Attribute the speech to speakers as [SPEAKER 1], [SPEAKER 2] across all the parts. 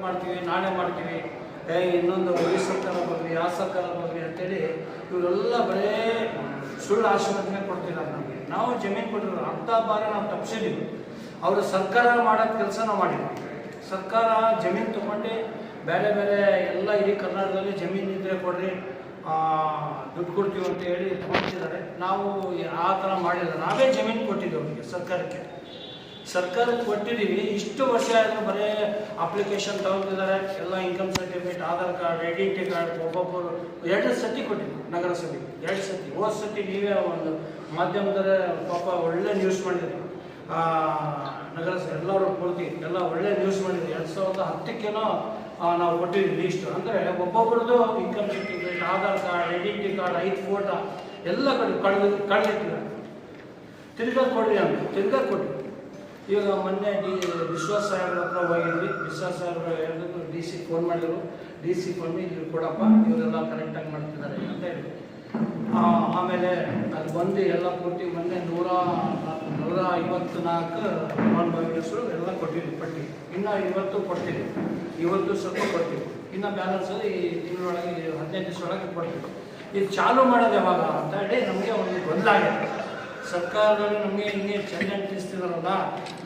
[SPEAKER 1] ಮಾಡ್ತೀವಿ ನಾಳೆ ಮಾಡ್ತೀವಿ, ಏ, ಇನ್ನೊಂದು ಈ ಸರ್ಕಾರ ಬರಲಿ ಆ ಸರ್ಕಾರ ಬರಲಿ ಅಂತೇಳಿ ಇವರೆಲ್ಲ ಬರೇ ಸುಳ್ಳು ಆಶೀರ್ವಾದನೆ ಕೊಡ್ತಿಲ್ಲ ನಮಗೆ. ನಾವು ಜಮೀನು ಕೊಟ್ಟಿರೋ ಅಂಥ ಬಾರಿ ನಾವು ತಪ್ಪಿಸಿದ್ದೀವಿ ಅವರು ಸರ್ಕಾರ ಮಾಡೋ ಕೆಲಸ ನಾವು ಮಾಡಿದ್ವಿ ಸರ್ಕಾರ ಜಮೀನು ತೊಗೊಂಡು ಬೇರೆ ಬೇರೆ ಎಲ್ಲ ಇಡೀ ಕರ್ನಾಟಕದಲ್ಲಿ ಜಮೀನು ಇದ್ದರೆ ಕೊಡ್ರಿ ದುಡ್ಡು ಕೊಡ್ತೀವಿ ಅಂತ ಹೇಳಿ ತೊಗೊಳ್ತಿದ್ದಾರೆ ನಾವು ಆ ಥರ ಮಾಡಿಲ್ಲ. ನಾವೇ ಜಮೀನು ಕೊಟ್ಟಿದ್ದೀವಿ ಅವರಿಗೆ ಸರ್ಕಾರಕ್ಕೆ. ಸರ್ಕಾರಕ್ಕೆ ಕೊಟ್ಟಿದ್ದೀವಿ. ಇಷ್ಟು ವರ್ಷ ಆದರೂ ಬರೀ ಅಪ್ಲಿಕೇಶನ್ ತಗೊಂಡಿದ್ದಾರೆ. ಎಲ್ಲ income certificate Aadhaar card identity card ಒಬ್ಬೊಬ್ಬರು ಎರಡು ಸತಿ ನಗರ ನಗರಸಭೆಗೆ ಎರಡು ಸತಿ ಹೋದ ಸತಿ ನೀವೇ ಒಂದು ಮಾಧ್ಯಮದಲ್ಲಿ ಪಾಪ ಒಳ್ಳೆ ನ್ಯೂಸ್ ಮಾಡಿದ್ರು ನಗರಸಭೆ ಎಲ್ಲರೂ ಪೂರ್ತಿ ಎಲ್ಲ ಒಳ್ಳೆ ನ್ಯೂಸ್ ಮಾಡಿದ್ರಿ ಎರಡು ಸಾವಿರದ ಹತ್ತಕ್ಕೇನೋ ನಾವು ಕೊಟ್ಟಿದ್ದೀವಿ ಲೀಸ್ಟ್ ಅಂದರೆ ಒಬ್ಬೊಬ್ಬರದ್ದು income certificate Aadhaar card identity card ಐದು ಫೋಟೋ ಎಲ್ಲ ಕಡೆ ಕಳೆದು ಕಳೆದಿಟ್ಟಿದ್ದಾರೆ ತಿರ್ಗಾ ಕೊಡ್ರಿ ಅಂತ. ತಿರ್ಗಾ ಕೊಟ್ರಿ ಈಗ ಮೊನ್ನೆ ಡಿ ವಿಶ್ವಾಸ ಸಾಹೇಬ್ರ ಹತ್ರ ಹೋಗಿದ್ವಿ. ವಿಶ್ವಾಸ ಸಾಹೇಬ್ರ ಹೇಳಿದ್ರು, ಡಿ ಸಿ ಫೋನ್ ಮಾಡಿದ್ರು. ಡಿ ಸಿ ಫೋನ್ ಇಲ್ಲಿ ಕೊಡಪ್ಪ, ಇವರೆಲ್ಲ ಕರೆಕ್ಟಾಗಿ ಮಾಡ್ತಿದ್ದಾರೆ ಅಂತ ಹೇಳಿ ಆಮೇಲೆ ಅಲ್ಲಿ ಬಂದು ಎಲ್ಲ ಪೂರ್ತಿ ಮೊನ್ನೆ ನೂರ ನೂರ ಐವತ್ತು ನಾಲ್ಕು ಫಲಾನುಭವಿಗಳು ಎಲ್ಲ ಕೊಟ್ಟಿದ್ವಿ ಪಟ್ಟಿ. ಇನ್ನು ಇವತ್ತು ಕೊಡ್ತೀವಿ ಇವತ್ತು ಸ್ವಲ್ಪ ಕೊಡ್ತೀವಿ ಇನ್ನು ಬ್ಯಾಲೆನ್ಸ್ ಈ ತಿಂಗಳೊಳಗೆ ಹದಿನೈದು ದಿವಸ ಒಳಗೆ ಕೊಡ್ತೀವಿ ಇದು ಚಾಲು ಮಾಡೋದು ಯಾವಾಗ ಅಂತ ಹೇಳಿ ನಮಗೆ ಒಂದು ಗೊಂದಲಾಗಿದೆ ಸರ್ಕಾರದಲ್ಲಿ ನಮಗೆ ಹಿಂಗೆ ಚೆಂದ ಅಂಟಿಸ್ತಿದಾರಲ್ಲ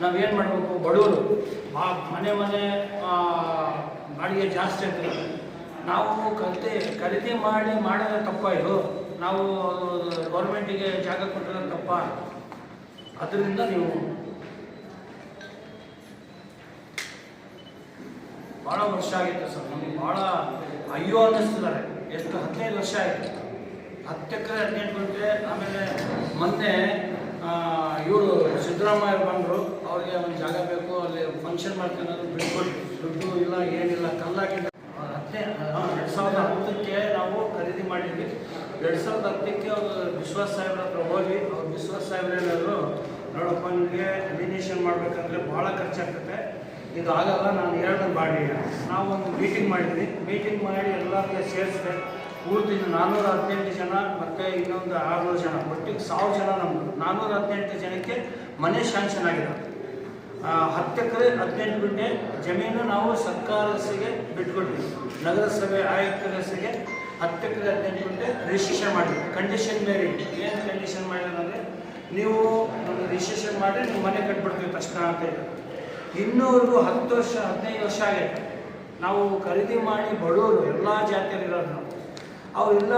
[SPEAKER 1] ನಾವೇನು ಮಾಡಬೇಕು? ಬಡವರು. ಆ ಮನೆ ಮನೆ ಬಾಡಿಗೆ ಜಾಸ್ತಿ ಆಗ್ತದೆ. ನಾವು ಕಲಿತೆ ಖರೀದಿ ಮಾಡಿ ಮಾಡಿದ್ರೆ ತಪ್ಪ ಇದು? ನಾವು ಗೌರ್ಮೆಂಟಿಗೆ ಜಾಗ ಕೊಟ್ಟಿರೋ ತಪ್ಪ? ಅದರಿಂದ ನೀವು ಭಾಳ ವರ್ಷ ಆಗಿತ್ತು ಸರ್, ನಮಗೆ ಭಾಳ ಅಯ್ಯೋ ಅನ್ನಿಸ್ತಿದ್ದಾರೆ. ಎಷ್ಟು ಹದಿನೈದು ವರ್ಷ ಆಯಿತು. ಹತ್ತು ಎಕರೆ ಹದಿನೆಂಟು ಗಂಟೆ, ಆಮೇಲೆ ಮೊನ್ನೆ ಇವರು ಸಿದ್ದರಾಮಯ್ಯ ಬಂದರು ಅವ್ರಿಗೆ ಒಂದು ಜಾಗ ಬೇಕು ಅಲ್ಲಿ ಫಂಕ್ಷನ್ ಮಾಡ್ಕೊಂಡು ಬಿಟ್ಕೊಟ್ಟು ದುಡ್ಡು ಇಲ್ಲ ಏನಿಲ್ಲ ಕಲ್ಲಾಗಿಲ್ಲ ಹತ್ತನೇ ಎರಡು ಸಾವಿರದ ಹತ್ತಕ್ಕೆ ನಾವು ಖರೀದಿ ಮಾಡಿದ್ವಿ. ಎರಡು ಸಾವಿರದ ಹತ್ತಕ್ಕೆ ಅವರು ವಿಶ್ವಾಸ ಸಾಹೇಬ್ರ ಹತ್ರ ಹೋಗಿ ಅವ್ರು ವಿಶ್ವಾಸ ಸಾಹೇಬ್ರು ಹೇಳಿದ್ರು ನೋಡಪ್ಪ ನಿಮಗೆ ಅಲಿನೇಷನ್ ಮಾಡಬೇಕಂದ್ರೆ ಭಾಳ ಖರ್ಚಾಗ್ತದೆ ಇದು ಆಗಲ್ಲ ನಾನು ಎರಡು ಮಾಡಿ ನಾವು ಒಂದು ಮೀಟಿಂಗ್ ಮಾಡಿದ್ವಿ. ಮೀಟಿಂಗ್ ಮಾಡಿ ಎಲ್ಲರಿಗೆ ಸೇರಿಸಿದೆ. ಪೂರ್ತಿ ನಾನ್ನೂರ ಹದಿನೆಂಟು ಜನ, ಮತ್ತು ಇನ್ನೊಂದು ಆರುನೂರು ಜನ, ಒಟ್ಟಿಗೆ ಸಾವಿರ ಜನ ನಮ್ಮದು ನಾನ್ನೂರ ಹದಿನೆಂಟು ಜನಕ್ಕೆ ಮನೆ ಶಾಂಕ್ಷನ್ ಆಗಿದೆ. ಹತ್ತು ಎಕರೆ ಹದಿನೆಂಟು ಗುಂಟೆ ಜಮೀನು ನಾವು ಸರ್ಕಾರಸಿಗೆ ಬಿಟ್ಕೊಟ್ವಿ ನಗರಸಭೆ ಆಯುಕ್ತರಸಿಗೆ ಹತ್ತು ಎಕರೆ ಹದಿನೆಂಟು ಗುಂಟೆ ರಿಜಿಸ್ಟ್ರೇಷನ್ ಮಾಡಿದ್ವಿ ಕಂಡೀಷನ್ ಮೇಲೆ ಏನು ಕಂಡೀಷನ್ ಮಾಡಿದ್ರೆ ನೀವು ರಿಜಿಸ್ಟ್ರೇಷನ್ ಮಾಡಿ ನೀವು ಮನೆ ಕಟ್ಬಿಡ್ತೀವಿ ತಕ್ಷಣ ಅಂತ ಇದೆ ಇನ್ನೂರು ಹತ್ತು ವರ್ಷ, ಹದಿನೈದು ವರ್ಷ ಆಗೈತೆ ನಾವು ಖರೀದಿ ಮಾಡಿ ಬಡವರು, ಎಲ್ಲ ಜಾತಿಯಲ್ಲಿರೋದು ನಾವು. ಅವರೆಲ್ಲ